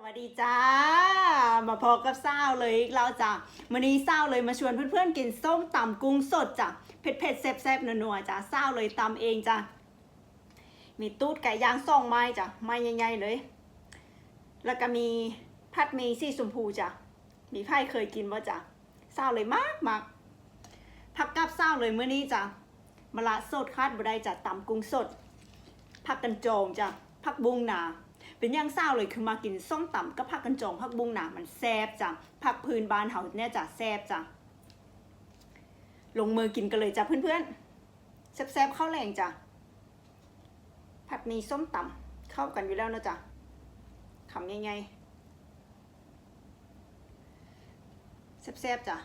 สวัสดีจ้า มาพอกับเศร้าเลยอีกแล้วจ้ะวันนี้เศร้าเลยมาชวนเพื่อนๆกินส้มตำกุ้งสดจ้ะเผ็ดๆแซ่บๆนัวๆจ้ะเศร้าเลยตำเองจ้ะมีตูดไก่ย่างสองไม้จ้ะไม้ใหญ่ๆเลย แล้วก็มีผัดหมีสีชมพูจ้ะมีไพ่เคยกินว่าจ้ะเศร้าเลยมากมากผักกับเศร้าเลยเมื่อนี้จ้ะมะละสดคาดบ่ได้จ้ะตำกุ้งสดผักกันโจงจ้ะผักบุ้งหนา เป็นย่างเศร้าเลยคือมากินส้มตำกับผักกันจองผักบุ้งหนามันแซ่บจ้ะผักพื้นบ้านเฮาเนี่ยจ้ะแซ่บจ้ะลงมือกินกันเลยจ้ะเพื่อนๆแซ่บๆข้าวแรงจ้ะผัดหมีส้มตำเข้ากันอยู่แล้วนะจ้ะคำง่ายๆแซ่บๆจ้ะ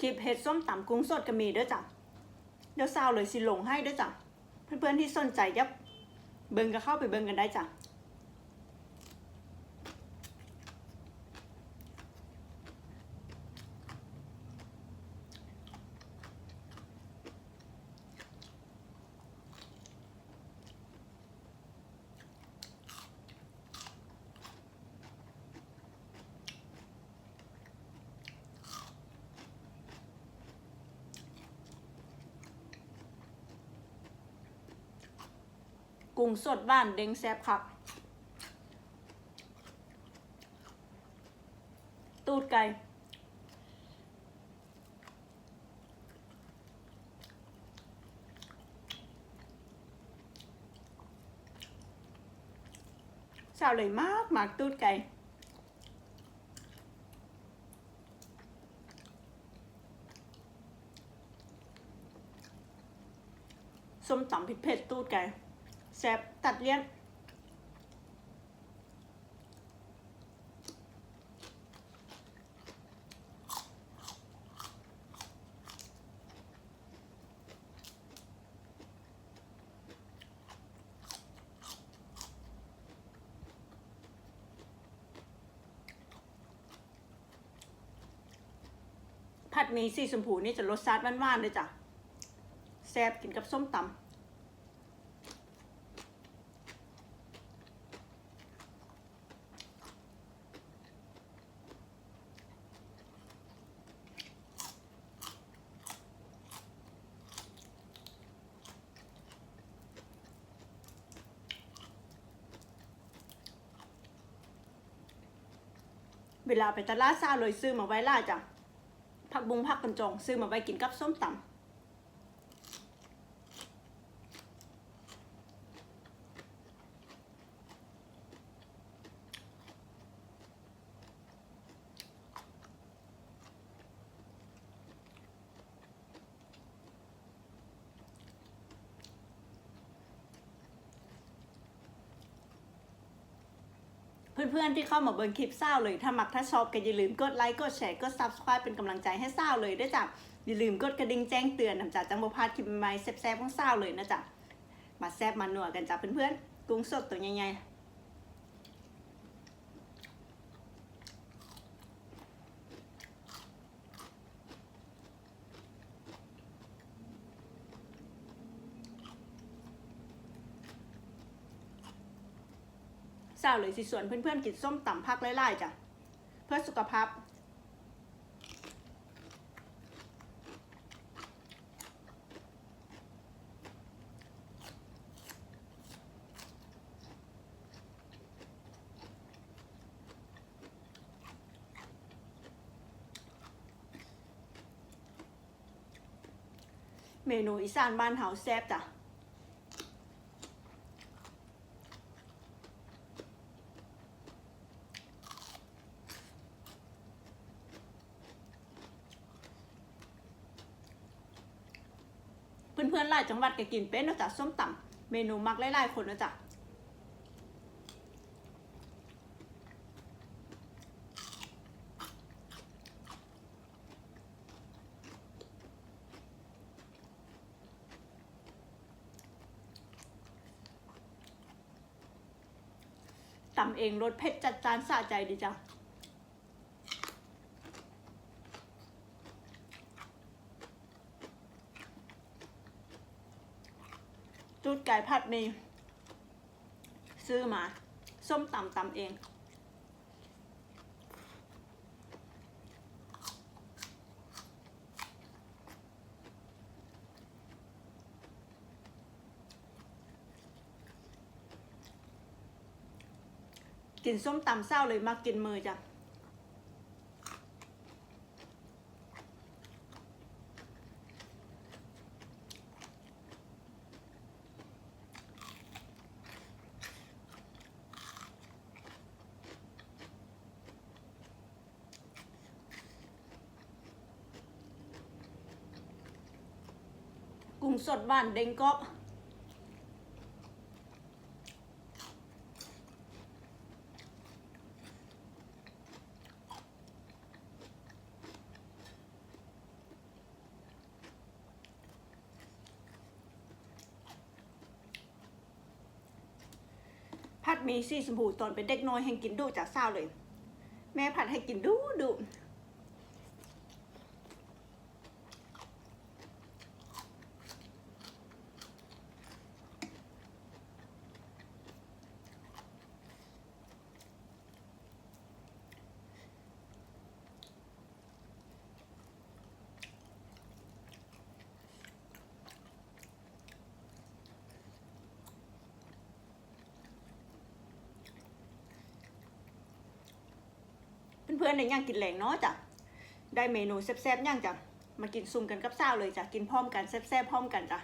คลิปเห็ดส้มตำกุ้งสดก็มีด้วยจ้ะ เดี๋ยวซาวเลยสิลงให้ด้วยจ้ะ เพื่อนๆที่สนใจยับเบิ่งก็เข้าไปเบิ่งกันได้จ้ะ กุ้งสดบ้านเด้งแซ่บคักตูดไก่สาวเลยมากมากตูดไก่ส้มตำพริกเผ็ดตูดไก่ แซ่บตัดเลี่ยนผัดหมีสีชมพูนี่จะรสชาติหวานๆเลยจ้ะแซ่บกินกับส้มตำ เวลาไปตลาดซาเลยซื้อมาไว้ล่าจ้ะผักบุ้งผักกันจง ซื้อมาไว้กินกับส้มตำ เพื่อนๆที่เข้ามาเบิ่งคลิปเศร้าเลย ถ้ามักถ้าชอบก็อย่าลืมกดไลค์กดแชร์กด subscribe เป็นกำลังใจให้เศร้าเลยด้วยจ้ะอย่าลืมกดกระดิ่งแจ้งเตือนนะจ๊ะจังบพาดคลิปใหม่แซ่บๆของเศร้าเลยนะจ๊ะมาแซ่บมาหนัวกันจ้ะเพื่อนๆกุ้งสดตัวใหญ่ๆาเลยสิส่วนเพื่อนๆกินส้มตำพักไล่ๆจ้ะเพื่อสุขภาพเมนูอีสานบ้านเฮาแซ่บจ้ะ เพื่อนๆหลายจังหวัดก็กินเป็นนกจากส้มตำเมนูมักหลายๆคนนะจ๊ะตำเองรสเผ็ดจัดจานสะใจดีจ้ะ ไก่ผัดมีซื้อมา ส้มตำตำเอง กินส้มตำเศร้าเลยมากินมือจ้ะ งสดบ้านเด้งก็ผัดมีสีชมพูตอนเป็นเด็กน้อยแห่งกินดูจากเศร้าเลย แม่ผัดให้กินดูดู เพื่อนๆในย่างกินแหลงเนาะจ้ะได้เมนูแซ่บๆย่างจ้ะมากินซุ่มกันกับเศร้าเลยจ้ะกินพร้อมกันแซ่บๆพร้อมกันจ้ะ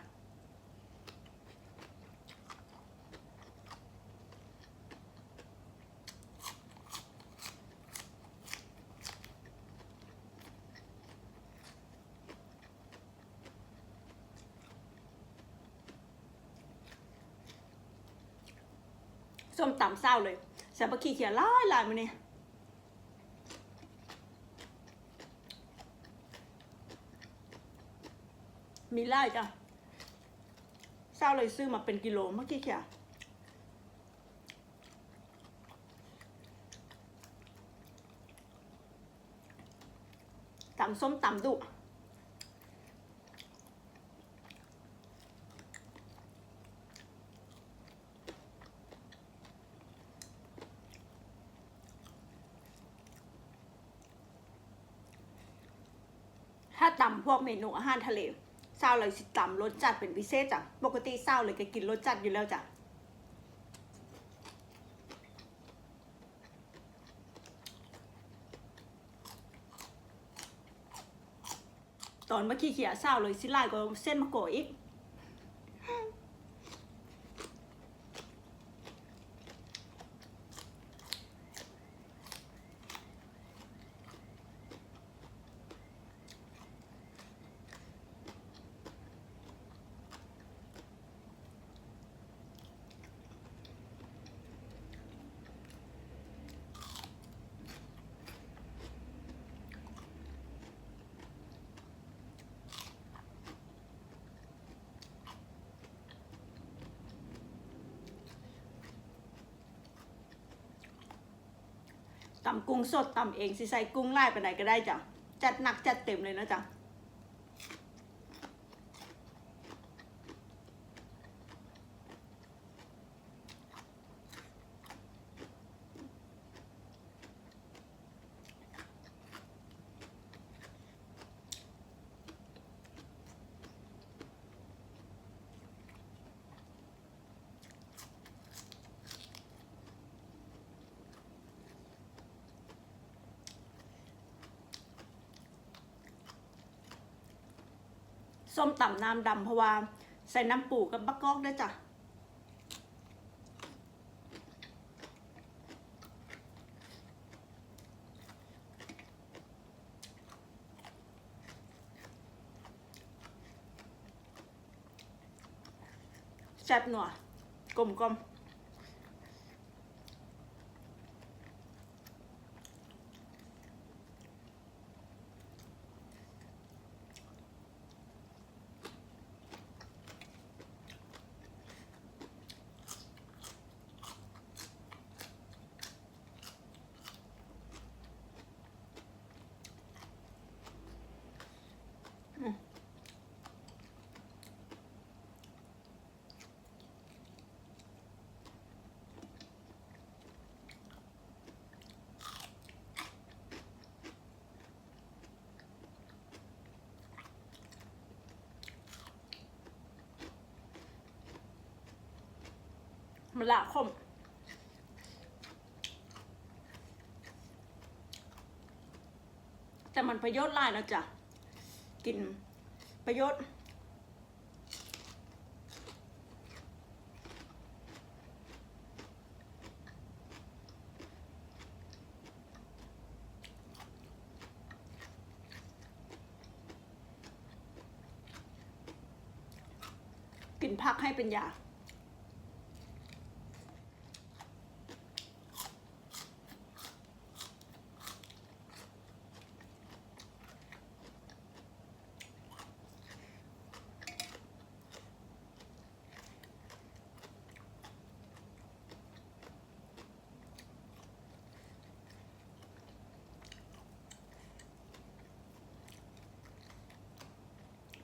ส้มตำเศร้าเลยแซ่บขี้เขียวหลายหลายมาเนี่ย มีไล่จ้ะเศร้าเลยซื้อมาเป็นกิโลเมื่อกี้ค่ะตำส้มตำดุถ้าตำพวกเมนูอาหารทะเล เศร้าเลยสิตำรสจัดเป็นพิเศษจ้ะ ปกติเศร้าเลยก็กินรสจัดอยู่แล้วจ้ะ ตอนเมื่อกี้เขียเศร้าเลยสิไล่ก็เส้นมะกรูดอีก ตำกุ้งสดตำเองสิใส่กุ้งไล่ไปไหนก็ได้จ้ะจัดหนักจัดเต็มเลยนะจ๊ะ ส้มตำน้ำดำเพราะว่าใส่น้ำปูกับบักกอกด้วยจ้ะแซ่บหนัวกลมกลม มันละคมแต่มันประโยชน์หลายนะจ๊ะกินประโยชน์ กินผักให้เป็นยา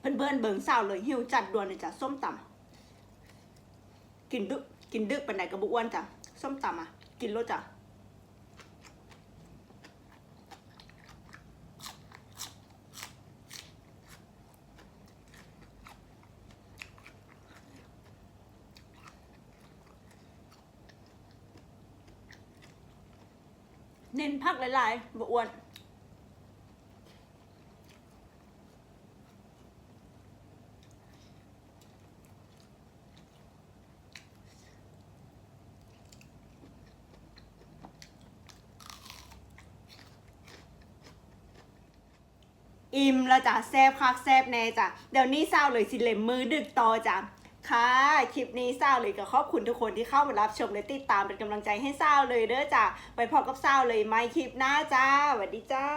เพื่อนเพื่อนๆเบิ่งสาวเลยหิวจัดด่วนเลยจ้ะส้มตำกินดึกกินดึกปันไหนกับบุอ้วนจ้ะส้มตำอะกินรสจ้ะเน้นพักหลายๆบุอ้วน อิ่มแล้วจ้ะแซบคักแซบแน่จ้ะเดี๋ยวนี้เศร้าเลยสิเล็มมือดึกต่อจ้ะค่ะ คลิปนี้เศร้าเลยก็ขอบคุณทุกคนที่เข้ามารับชมและติดตามเป็นกำลังใจให้เศร้าเลยเด้อจ้ะไปพบกับเศร้าเลยไหมคลิปหน้าจ้าสวัสดีจ้า